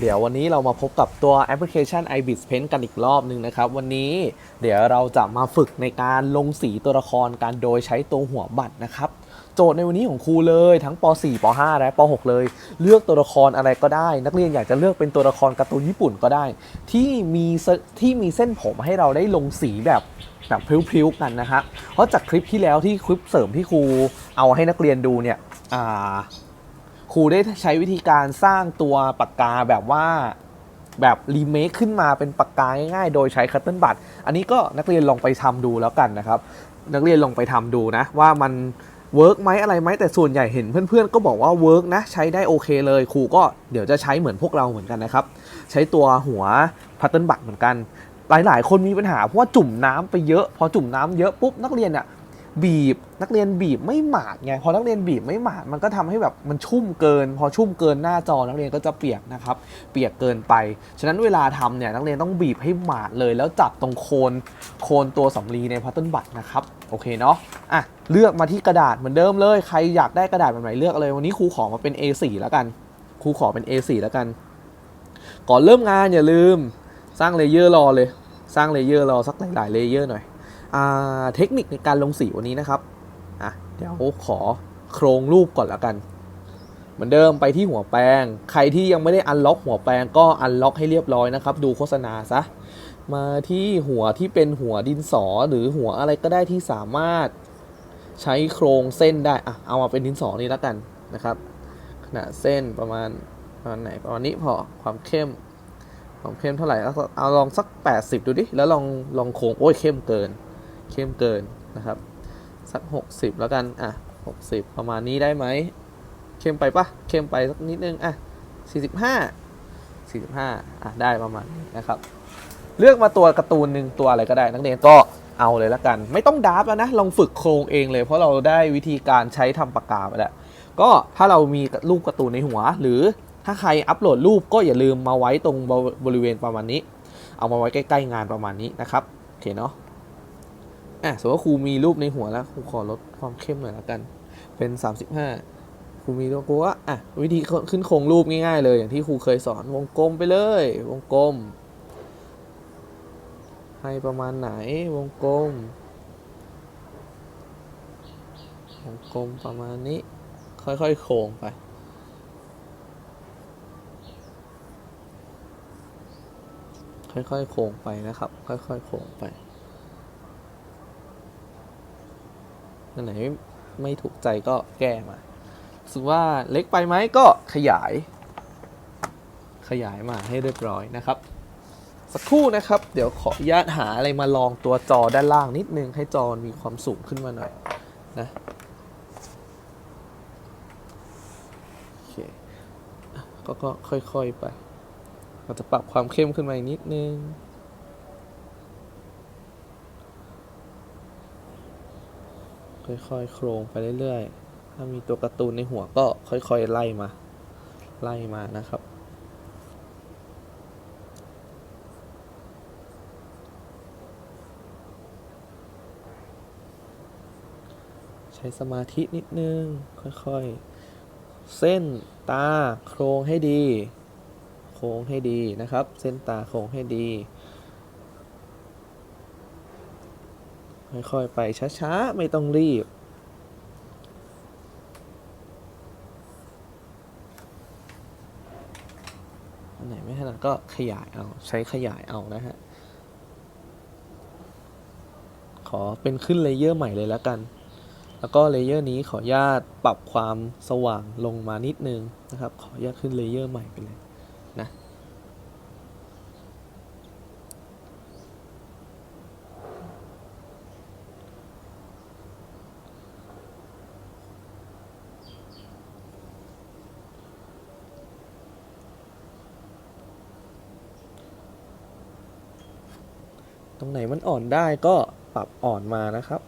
เดี๋ยววันนี้เรามาพบกับตัวแอปพลิเคชัน iBit Paint กันอีกรอบหนึ่งนะครับ วันนี้เดี๋ยวเราจะมาฝึกในการลงสีตัวละครกันโดยใช้ตัวหัวบัตรนะครับ โจทย์ในวันนี้ของครูเลยทั้งป .4 ป .5 และป .6 เลย เลือกตัวละครอะไรก็ได้ นักเรียนอยากจะเลือกเป็นตัวละครการ์ตูนญี่ปุ่นก็ได้ ที่มีเสที่มีเส้นผมให้เราได้ลงสีแบบแบบพริ้วๆกันนะฮะเพราะจากคลิปที่แล้วที่คลิปเสริมที่ครูเอาให้นักเรียนดูเนี่ยอ่า รูได้ใช้วิธีการสร้างตัวปากกาแบบว่าแบบรีเมคขึ้นมาเป็นปากกาง่ายๆ โดยใช้คัตเติลบัตอันนี้ก็นักเรียนลองไปทำดูแล้วกันนะครับ นักเรียนลองไปทำดูนะ ว่ามันเวิร์กไหมอะไรไหมแต่ส่วนใหญ่เห็นเพื่อนๆ ก็บอกว่าเวิร์กนะ ใช้ได้โอเคเลยครูก็เดี๋ยวจะใช้เหมือนพวกเราเหมือนกันนะครับ ใช้ตัวหัวพัตเติลบัตเหมือนกัน หลายๆ คนมีปัญหาเพราะว่าจุ่มน้ำไปเยอะ พอจุ่มน้ำเยอะปุ๊บนักเรียนอะ บีบนักเรียนบีบไม่หมาดไงพอนักเรียนบีบไม่หมาดมันก็ทำให้แบบมันชุ่มเกิน พอชุ่มเกินหน้าจอนักเรียนก็จะเปียกนะครับ เปียกเกินไป ฉะนั้นเวลาทำเนี่ยนักเรียนต้องบีบให้หมาดเลย แล้วจับตรงโคนโคนตัวสำลีในพัตเติลบัตนะครับโอเคเนาะอะเลือกมาที่กระดาษเหมือนเดิมเลย ใครอยากได้กระดาษแบบไหนเลือกเลยวันนี้ครูขอมาเป็น A4 แล้วกันครูขอเป็น A4 แล้วกัน ก่อนเริ่มงานอย่าลืม สร้างเลเยอร์รอเลย สร้างเลเยอร์รอสักหลายๆเลเยอร์หน่อย เทคนิคในการลงสีวันนี้นะครับอะเดี๋ยวขอโครงรูปก่อนแล้วกัน เหมือนเดิมไปที่หัวแปรงใครที่ยังไม่ได้อันล็อกหัวแปรงก็อันล็อกให้เรียบร้อยนะครับ ดูโฆษณาซะ มาที่หัวที่เป็นหัวดินสอหรือหัวอะไรก็ได้ที่สามารถใช้โครงเส้นได้อะเอามาเป็นดินสอนี้แล้วกันนะครับ ขนาดเส้นประมาณประมาณไหนประมาณนี้พอความเข้มความเข้มเท่าไหร่เอาเอาลองสัก 80 ดูดิ แล้วลองลองโค้งโอ้ยเข้มเกิน เข้มเกินนะครับ สัก 60 แล้วกัน อะ 60 ประมาณนี้ได้ไหม เข้มไปปะเข้มไปสักนิดนึง อะ 45 45 อะ ได้ประมาณนี้นะครับ เลือกมาตัวการ์ตูนหนึ่งตัวอะไรก็ได้ นักเรียนก็เอาเลยละกัน ไม่ต้องดราฟแล้วนะ ลองฝึกโครงเองเลย เพราะเราได้วิธีการใช้ทำปากกาไปแล้ว ก็ถ้าเรามีรูปการ์ตูนในหัว หรือถ้าใครอัปโหลดรูปก็อย่าลืมมาไว้ตรงบริเวณประมาณนี้ เอามาไว้ใกล้ ๆ งานประมาณนี้นะครับ โอเคเนาะ อะสมมติว่าครูมีรูปในหัวแล้วครูขอลดความเข้มหน่อยละกัน เป็น 35ครูมีตัวกูว่าอะวิธีขึ้นโครงรูปง่ายๆ เลยอย่างที่ครูเคยสอนวงกลมไปเลย วงกลม ให้ประมาณไหนวงกลมวงกลมประมาณนี้ ค่อยๆโค้งไปค่อยๆโค้งไปนะครับ ค่อยๆโค้งไป อันไหนไม่ถูกใจก็แก้มาสุว่าเล็กไปไหมก็ขยาย ขยายมาให้เรียบร้อยนะครับ สักครู่นะครับ เดี๋ยวขออนุญาตหาอะไรมาลองตัวจอด้านล่างนิดนึงให้จอมีความสูงขึ้นมาหน่อยนะโอเคก็ค่อยๆไปเราจะปรับความเข้มขึ้นมาอีกนิดนึง ค่อยๆ โครงไปเรื่อยๆ ถ้ามีตัวการ์ตูนในหัวก็ค่อยๆ ไล่มา ไล่มานะครับ ใช้สมาธินิดนึง ค่อยๆ เส้นตาโครงให้ดี โครงให้ดีนะครับ เส้นตาโครงให้ดี ค่อยๆไปช้าๆ ไม่ต้องรีบ อันไหนไม่ถนัดก็ขยายเอา ใช้ขยายเอานะฮะ ขอเป็นขึ้นเลเยอร์ใหม่เลยแล้วกัน แล้วก็เลเยอร์นี้ขออนุญาตปรับความสว่างลงมานิดนึงนะครับ ขออนุญาตขึ้นเลเยอร์ใหม่ไปเลยนะ ตรงไหนมันอ่อนได้ก็ปรับอ่อนมานะครับ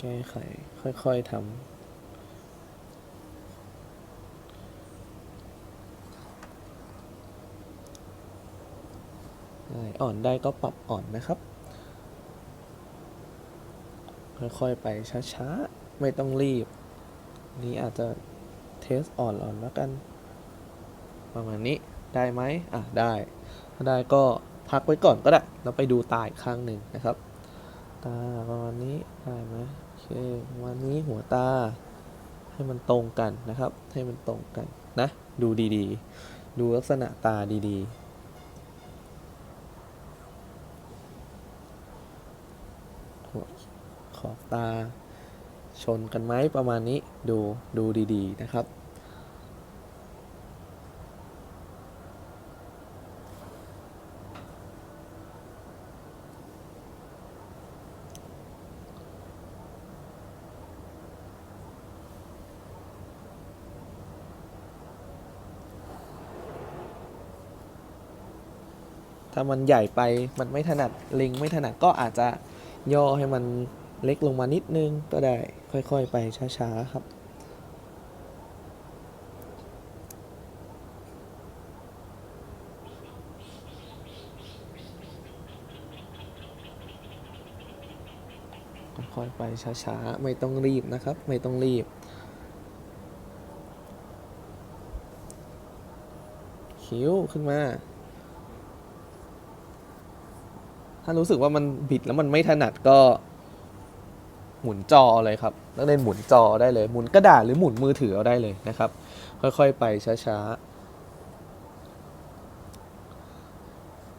แก้ไขค่อยๆทำอ่อนได้ก็ปรับอ่อนนะครับ ค่อยๆไปช้าๆ ไม่ต้องรีบ นี่อาจจะเทสอ่อนอ่อนแล้วกัน ประมาณนี้ ได้ไหมอะได้ถ้าได้ก็พักไว้ก่อนก็ได้แล้วไปดูตาอีกข้งหนึ่งนะครับ ตาประมาณนี้ได้ไหมโอเคประมาณนี้หัวตา ให้มันตรงกันนะครับ ให้มันตรงกันนะ ดูดีๆ ดูลักษณะตาดีๆหัวขอบตาชนกันไหมประมาณนี้ดูดูดีๆนะครับ ถ้ามันใหญ่ไปมันไม่ถนัดเล็งไม่ถนัดก็อาจจะย่อให้มันเล็กลงมานิดนึงก็ได้ค่อยๆไปช้าๆครับค่อยๆไปช้าๆ ไม่ต้องรีบนะครับ ไม่ต้องรีบ คิ้วขึ้นมา ถ้ารู้สึกว่ามันบิดแล้วมันไม่ถนัดก็ หมุนจอเลยครับนักเรียนหมุนจอได้เลย หมุนกระดาษหรือหมุนมือถือเอาได้เลยนะครับ ค่อยๆไปช้าๆ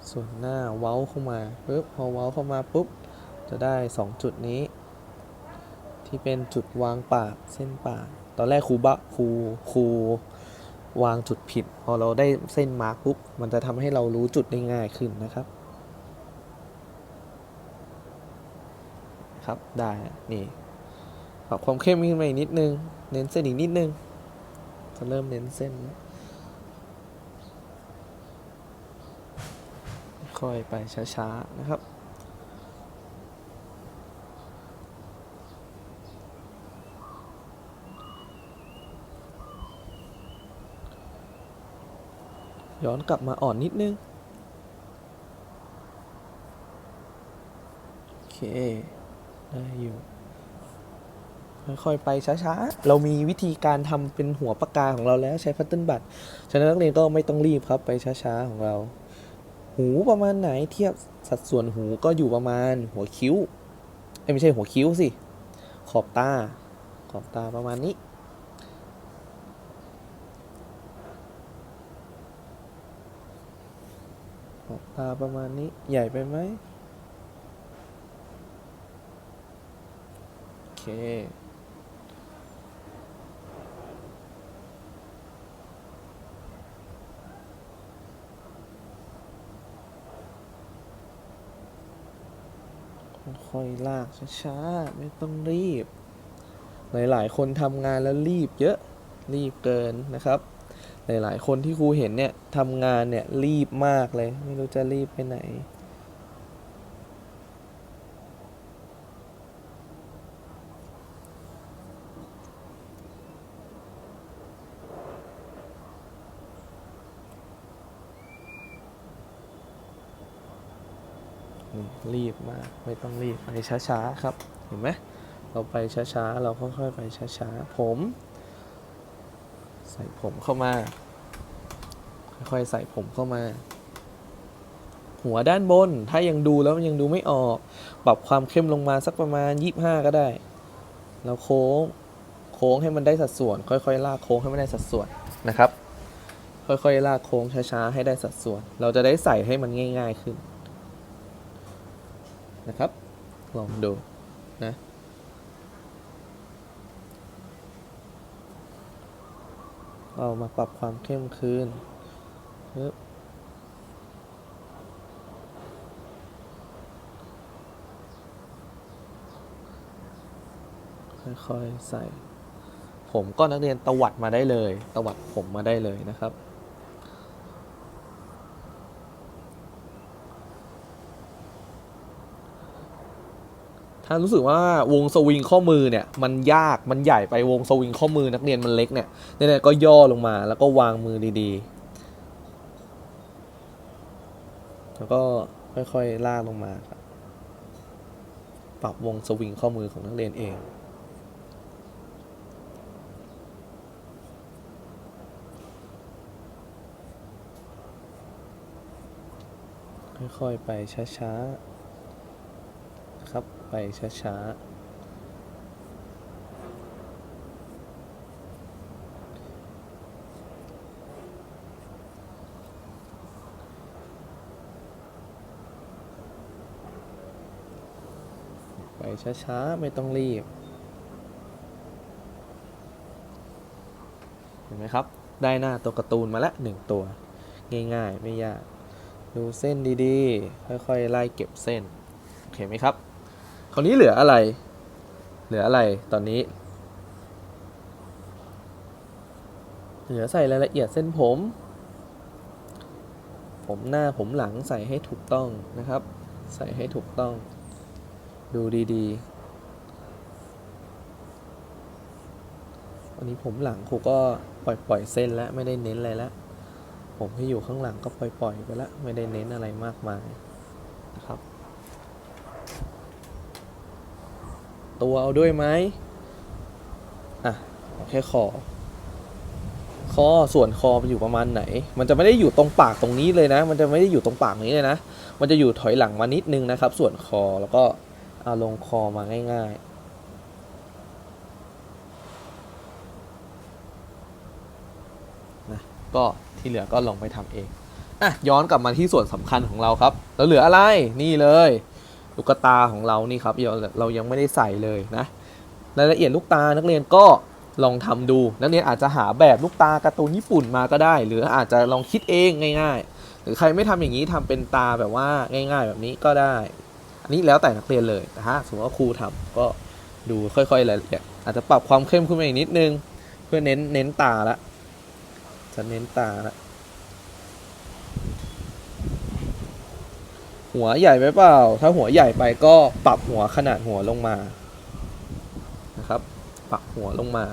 ส่วนหน้าเว้าเข้ามาปุ๊บพอเว้าเข้ามาปุ๊บ จะได้ 2 จุดนี้ ที่เป็นจุดวางปากเส้นปาก ตอนแรกครูบะครูครูวางจุดผิด พอเราได้เส้นมาร์กปุ๊บมันจะทำให้เรารู้จุดได้ง่ายขึ้นนะครับ ครับ ได้ นี่ปรับความเข้มขึ้นมาอีกนิดนึง เน้นเส้นอีกนิดนึง จะเริ่มเน้นเส้น ค่อยไปช้าๆ นะครับย้อนกลับมาอ่อนนิดนึง โอเค ได้อยู่ค่อยๆไปช้าๆ เรามีวิธีการทำเป็นหัวปากกาของเราแล้วใช้พัตเทิลบัตฉะนั้นนักเรียนก็ไม่ต้องรีบครับไปช้าๆของเรา หูประมาณไหนเทียบสัดส่วนหูก็อยู่ประมาณหัวคิ้วไม่ใช่หัวคิ้วสิ ขอบตา ขอบตาประมาณนี้ ขอบตาประมาณนี้ใหญ่ไปไหม โอเคค่อยๆลากช้าๆ ไม่ต้องรีบ หลายๆ คนทำงานแล้วรีบเยอะรีบเกินนะครับ หลายๆ คนที่ครูเห็นเนี่ยทำงานเนี่ยรีบมากเลย ไม่รู้จะรีบไปไหน รีบมาก ไม่ต้องรีบ ไปช้าๆครับ เห็นไหมเราไปช้าๆ เราค่อยๆไปช้าๆ ผม ใส่ผมเข้ามา ค่อยๆ ใส่ผมเข้ามา หัวด้านบน ถ้ายังดูแล้วมันยังดูไม่ออก ปรับความเข้มลงมาสักประมาณ 25 ก็ได้ แล้วโค้ง โค้งให้มันได้สัดส่วน ค่อยๆ ลากโค้งให้มันได้สัดส่วนนะครับ ค่อยๆ ลากโค้งช้าๆ ให้ได้สัดส่วน เราจะได้ใส่ให้มันง่าย ๆ ขึ้น นะครับ ลองดูนะเรามาปรับความเข้มขึ้นปึ๊บค่อยๆใส่ ผมก็นักเรียนตวัดมาได้เลย ตวัดผมมาได้เลยนะครับ ถ้ารู้สึกว่าวงสวิงข้อมือเนี่ยมันยากมันใหญ่ไปวงสวิงข้อมือนักเรียนมันเล็กเนี่ยเนี่ยก็ย่อลงมาแล้วก็วางมือดีๆ แล้วก็ค่อยๆลากลงมาครับปรับวงสวิงข้อมือของนักเรียนเองค่อยๆไปช้าๆ ไปช้าๆ ไปช้าๆ ไม่ต้องรีบ เห็นไหมครับ ได้หน้าตัวการ์ตูนมาละหนึ่งตัว ง่ายๆ ไม่ยาก ดูเส้นดีๆ ค่อยๆ ไล่เก็บเส้น โอเคไหมครับ คราวนี้เหลืออะไร เหลืออะไรตอนนี้ เหลือใส่รายละเอียดเส้นผม ผมหน้าผมหลังใส่ให้ถูกต้องนะครับ ใส่ให้ถูกต้อง ดูดีๆวันนี้ผมหลังครูก็ปล่อยปล่อยๆเส้นแล้วไม่ได้เน้นอะไรแล้วผมที่อยู่ข้างหลังก็ปล่อยปล่อยๆไปแล้วไม่ได้เน้นอะไรมากมายนะครับ ตัวเอาด้วยไหมอะแค่คอคอส่วนคอมันอยู่ประมาณไหน มันจะไม่ได้อยู่ตรงปากตรงนี้เลยนะ มันจะไม่ได้อยู่ตรงปากนี้เลยนะ มันจะอยู่ถอยหลังมานิดนึงนะครับ ส่วนคอแล้วก็เอาลงคอมาง่ายๆนะก็ที่เหลือก็ลองไปทำเอง อะย้อนกลับมาที่ส่วนสำคัญของเราครับ แล้วเหลืออะไรนี่เลย ลูกตาของเรานี่ครับเรายังไม่ได้ใส่เลยนะรายละเอียดลูกตานักเรียนก็ลองทำดู นักเรียนอาจจะหาแบบลูกตาการ์ตูนญี่ปุ่นมาก็ได้ หรืออาจจะลองคิดเองง่าย ๆ หรือใครไม่ทำอย่างนี้ทำเป็นตาแบบว่าง่าย ๆ แบบนี้ก็ได้ อันนี้แล้วแต่นักเรียนเลยนะฮะสมมติว่าครูทำก็ดูค่อยๆรายละเอียดอาจจะปรับความเข้มขึ้นมาอีกนิดนึง เพื่อเน้นเน้นตาละจะเน้นตาละ หัวใหญ่ไปเปล่า ถ้าหัวใหญ่ไปก็ปรับหัวขนาดหัวลงมานะครับ ปรับหัวลงมา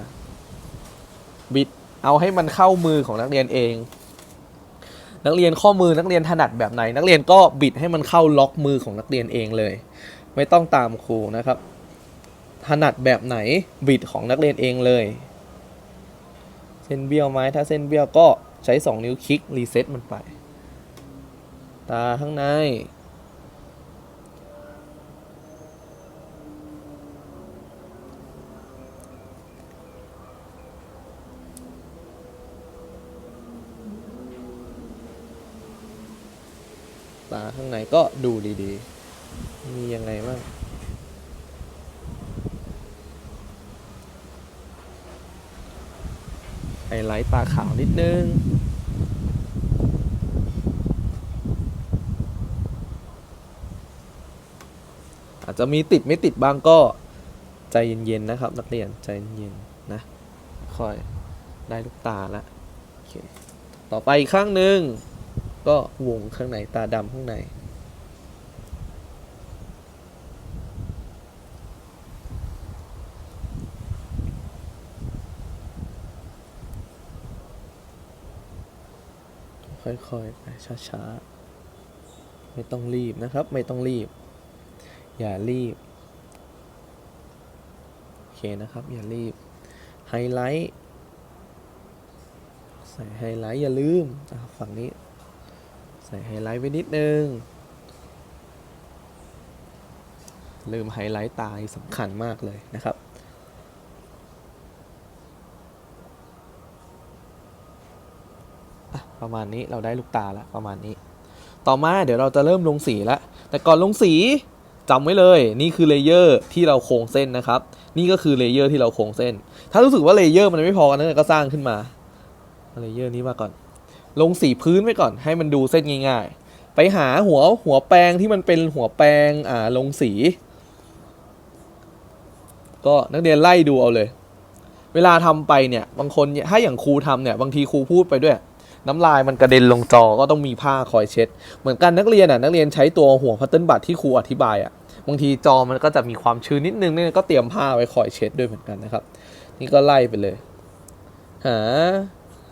บิดเอาให้มันเข้ามือของนักเรียนเอง นักเรียนข้อมือนักเรียนถนัดแบบไหน นักเรียนก็บิดให้มันเข้าล็อกมือของนักเรียนเองเลย ไม่ต้องตามครูนะครับ ถนัดแบบไหนบิดของนักเรียนเองเลย เส้นเบี้ยวไหมถ้าเส้นเบี้ยวก็ใช้ 2 นิ้วคลิกรีเซ็ตมันไป ตาข้างใน ข้างในก็ดูดีๆ มียังไงบ้างไฮไลท์ตาขาวนิดนึงอาจจะมีติดไม่ติดบ้างก็ใจเย็นๆนะครับ นักเรียนใจเย็นๆนะค่อยได้ลูกตาละโอเคต่อไปอีกข้างหนึ่ง ก็วงข้างในตาดำข้างใน ค่อยๆไปช้าๆ ไม่ต้องรีบนะครับ ไม่ต้องรีบ อย่ารีบ โอเคนะครับ อย่ารีบ ไฮไลท์ ใส่ไฮไลท์ อย่าลืมฝั่งนี้ ส่ไฮไลท์ไว้นิดนึง ลืมไฮไลท์ตาสำคัญมากเลยนะครับ ประมาณนี้เราได้ลูกตาแล้วประมาณนี้ ต่อมาเดี๋ยวเราจะเริ่มลงสีแล้ว แต่ก่อนลงสีจำไว้เลย นี่คือเลเยอร์ที่เราโครงเส้นนะครับ นี่ก็คือเลเยอร์ที่เราโครงเส้น ถ้ารู้สึกว่าเลเยอร์มันไม่พอกันนั่นก็สร้างขึ้นมาเลเยอร์นี้มาก่อน ลงสีพื้นไว้ก่อนให้มันดูเส้นง่ายๆ ไปหาหัวหัวแปรงที่มันเป็นหัวแปรงอ่าลงสี ก็นักเรียนไล่ดูเอาเลย เวลาทำไปเนี่ยบางคนถ้าอย่างครูทำเนี่ยบางทีครูพูดไปด้วย น้ำลายมันกระเด็นลงจอก็ต้องมีผ้าคอยเช็ด เหมือนกันนักเรียนอะนักเรียนใช้ตัวหัวพัตเติลบัตที่ครูอธิบายอะบางทีจอมันก็จะมีความชื้นนิดนึงเนี่ยก็เตรียมผ้าไว้คอยเช็ดด้วยเหมือนกันนะครับ นี่ก็ไล่ไปเลยหา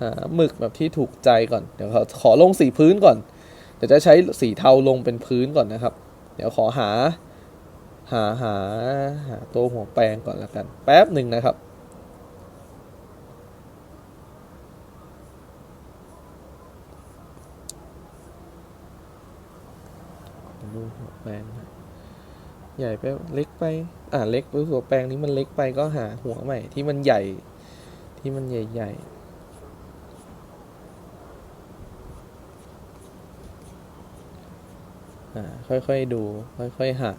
หาหมึกแบบที่ถูกใจก่อน เดี๋ยวขอขอลงสีพื้นก่อน เดี๋ยวจะใช้สีเทาลงเป็นพื้นก่อนนะครับ เดี๋ยวขอหาหาหาหาตัวหัวแปรงก่อนละกัน แป๊บหนึ่งนะครับ ดูหัวแปลงใหญ่ไปเล็กไป อ่าเล็กไปหัวแปลงนี้มันเล็กไปก็หาหัวใหม่ที่มันใหญ่ที่มันใหญ่ๆ อ่าค่อยๆดู ค่อยๆหา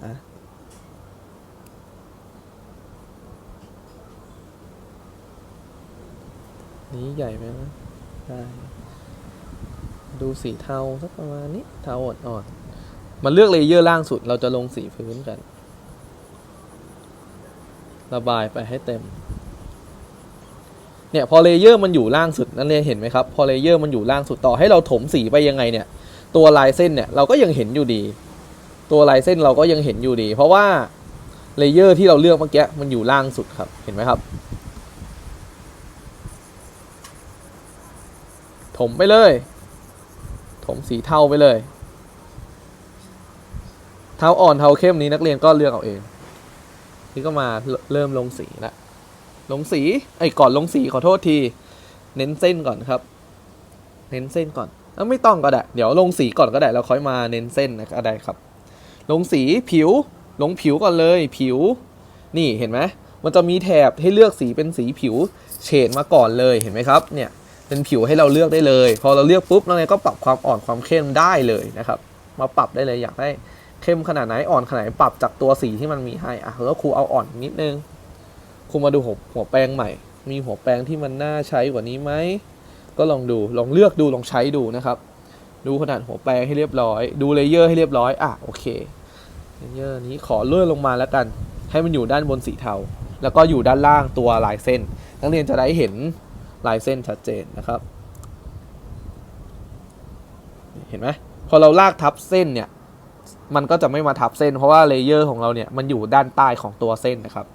นี้ใหญ่ไหมนะได้ดูสีเทาสักประมาณนี้ เทาอ่อนๆมาเลือกเลเยอร์ล่างสุด เราจะลงสีพื้นกัน ระบายไปให้เต็ม เนี่ยพอเลเยอร์มันอยู่ล่างสุดนั่นเลยเห็นไหมครับ พอเลเยอร์มันอยู่ล่างสุดต่อให้เราถมสีไปยังไงเนี่ย ตัวลายเส้นเนี่ยเราก็ยังเห็นอยู่ดี ตัวลายเส้นเราก็ยังเห็นอยู่ดี เพราะว่าเลเยอร์ที่เราเลือกเมื่อกี้มันอยู่ล่างสุดครับเห็นไหมครับ ถมไปเลย ถมสีเทาไปเลยเทาอ่อนเทาเข้มนี้นักเรียนก็เลือกเอาเอง นี่ก็มาเริ่มลงสีละลงสีไอ้ก่อนลงสีขอโทษที เน้นเส้นก่อนครับ เน้นเส้นก่อน ไม่ต้องก็ได้ เดี๋ยวลงสีก่อนก็ได้แล้วค่อยมาเน้นเส้นนะก็ได้ครับ ลงสีผิว ลงผิวก่อนเลย ผิว นี่เห็นไหมมันจะมีแถบให้เลือกสีเป็นสีผิวเฉดมาก่อนเลยเห็นไหมครับเนี่ยเป็นผิวให้เราเลือกได้เลย พอเราเลือกปุ๊บเราไงก็ปรับความอ่อนความเข้มได้เลยนะครับ มาปรับได้เลยอยากได้เข้มขนาดไหนอ่อนขนาดไหนปรับจากตัวสีที่มันมีให้อะแล้วครูเอาอ่อนนิดนึงครูมาดูหัวหัวแปรงใหม่ มีหัวแปรงที่มันน่าใช้กว่านี้ไหม ก็ลองดูลองเลือกดูลองใช้ดูนะครับ ดูขนาดหัวแปรงให้เรียบร้อย ดูเลเยอร์ให้เรียบร้อยอะโอเคเลเยอร์นี้ขอเลื่อนลงมาแล้วกัน ให้มันอยู่ด้านบนสีเทา แล้วก็อยู่ด้านล่างตัวลายเส้น นักเรียนจะได้เห็นลายเส้นชัดเจนนะครับ เห็นไหมพอเราลากทับเส้นเนี่ยมันก็จะไม่มาทับเส้น เพราะว่าเลเยอร์ของเราเนี่ยมันอยู่ด้านใต้ของตัวเส้นนะครับ